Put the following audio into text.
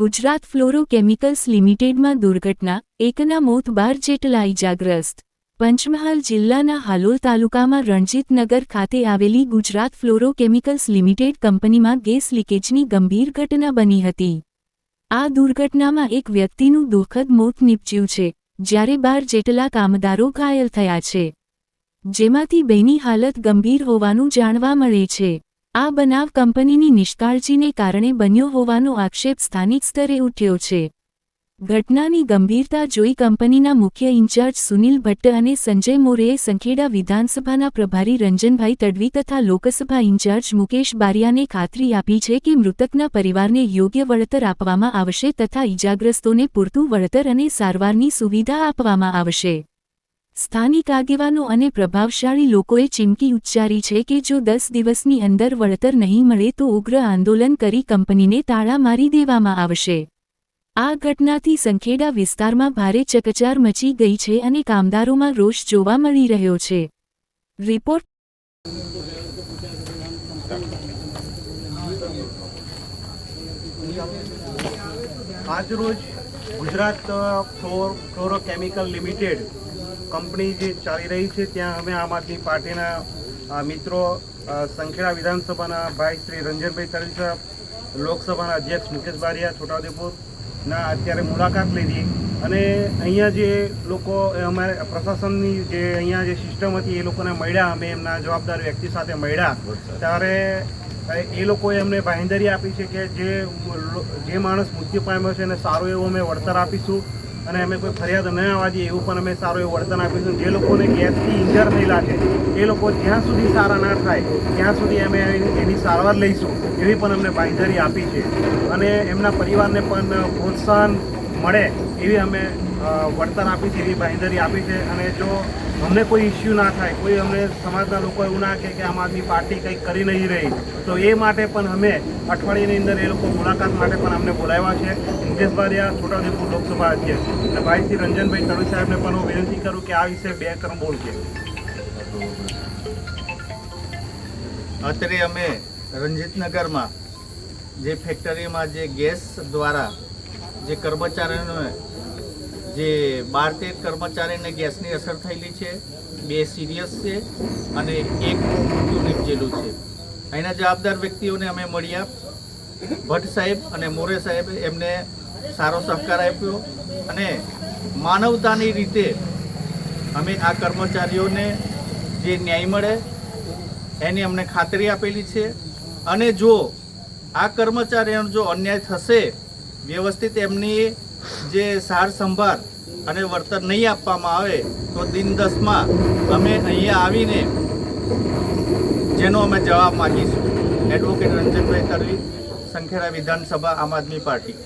Gujarat fluoro chemicals લિમિટેડમાં દુર્ઘટના, એકના મોત બાર જેટલા ઇજાગ્રસ્ત પંચમહાલ જિલ્લાના હાલોલ તાલુકામાં રણજીતનગર ખાતે આવેલી ગુજરાત ફ્લોરો કેમિકલ્સ લિમિટેડ કંપનીમાં ગેસ લીકેજની ગંભીર ઘટના બની હતી. આ દુર્ઘટનામાં એક વ્યક્તિનું દુઃખદ મોત નીપજ્યું છે, જ્યારે બાર જેટલા કામદારો ઘાયલ થયા છે. જેમાંથી બેની હાલત ગંભીર હોવાનું જાણવા મળે છે. આ બનાવ કંપનીની નિષ્કાળજીને કારણે બન્યો હોવાનો આક્ષેપ સ્થાનિક સ્તરે ઉઠ્યો છે. ઘટનાની ગંભીરતા જોઈ કંપનીના મુખ્ય ઇન્ચાર્જ સુનિલ ભટ્ટ અને સંજય મોરેએ સંખેડા વિધાનસભાના પ્રભારી રંજનભાઈ તડવી તથા લોકસભા ઇન્ચાર્જ મુકેશ બારિયાને ખાતરી આપી છે કે મૃતકના પરિવારને યોગ્ય વળતર આપવામાં આવશે તથા ઇજાગ્રસ્તોને પૂરતું વળતર અને સારવારની સુવિધા આપવામાં આવશે. સ્થાનિક આગેવાનો અને પ્રભાવશાળી લોકોએ ચીમકી ઉચ્ચારી છે કે જો દસ દિવસની અંદર વળતર નહીં મળે તો ઉગ્ર આંદોલન કરી કંપનીને તાળા મારી દેવામાં આવશે. આ ઘટનાથી સંખેડા વિસ્તારમાં ભારે ચકચાર મચી ગઈ છે અને કામદારોમાં રોષ જોવા મળી રહ્યો છે. રિપોર્ટ આજરોજ Gujarat fluoro fluorochemical limited company જે ચાલી રહી છે, ત્યાં અમે આમ આદમી પાર્ટીના મિત્રો સંખેડા વિધાનસભાના ભાઈ શ્રી રંજનભાઈ તરી સાહેબ લોકસભાના અધ્યક્ષ મુકેશ બારિયા, છોટાઉદેપુરના અત્યારે મુલાકાત લીધી અને અહીંયા જે લોકો અમારે પ્રશાસનની જે અહીંયા જે સિસ્ટમ હતી, એ લોકોને મળ્યા, અમે એમના જવાબદાર વ્યક્તિ સાથે મળ્યા. ત્યારે એ લોકોએ અમને બાંહેધરી આપી છે કે જે જે માણસ મૃત્યુ પામ્યો છે એને સારું એવું અમે વળતર આપીશું. અને અમે કોઈ ફરિયાદ ન આવવા દઈએ એવું પણ અમે સારું એવું વળતર આપીશું જે લોકોને ગેસથી ઇન્જર થયેલા છે એ લોકો જ્યાં સુધી સારા ના થાય, ત્યાં સુધી અમે એની સારવાર લઈશું, એવી પણ અમને બાંહેધરી આપી છે. અને એમના પરિવારને પણ પ્રોત્સાહન મળે એવી અમે વળતર આપી છે, એવી બાંહેધરી આપી છે. અને જો અમને કોઈ ઇસ્યુ ના થાય, કોઈ અમને સમાજના લોકો એવું ના કહે કે આમ આદમી પાર્ટી કંઈક કરી નહીં રહી, તો એ માટે પણ અમે અઠવાડિયાની અંદર એ લોકો મુલાકાત માટે પણ અમને બોલાવ્યા છે. મુકેશ બારિયા છોટાઉદેપુર લોકસભા અધ્યક્ષ અને ભાઈ શ્રી રંજનભાઈ તડુ સાહેબને પણ હું વિનંતી કરું કે આ વિશે બે કર્મ બોલશે. અત્યારે અમે રંજીતનગરમાં જે ફેક્ટરીમાં જે ગેસ દ્વારા જે કર્મચારીઓને જે બાર તેર કર્મચારીને ગેસની અસર થયેલી છે, બે સિરિયસ છે અને એક મૃત્યુ નીપજેલું છે. અહીંના જવાબદાર વ્યક્તિઓને અમે મળ્યા. ભટ્ટ સાહેબ અને મોરે સાહેબ એમને સારો સહકાર આપ્યો અને માનવતાની રીતે અમે આ કર્મચારીઓને જે ન્યાય મળે એની અમને ખાતરી આપેલી છે. અને જો આ કર્મચારીઓનો જો અન્યાય થશે વ્યવસ્થિત એમની જે સાર સંભાળ અને વળતર નહીં આપવામાં આવે તો દિન દસમાં અમે અહીંયા આવીને જેનો અમે જવાબ માગીશું. એડવોકેટ રંજનભાઈ તરવી, સંખેડા વિધાનસભા આમ આદમી પાર્ટી.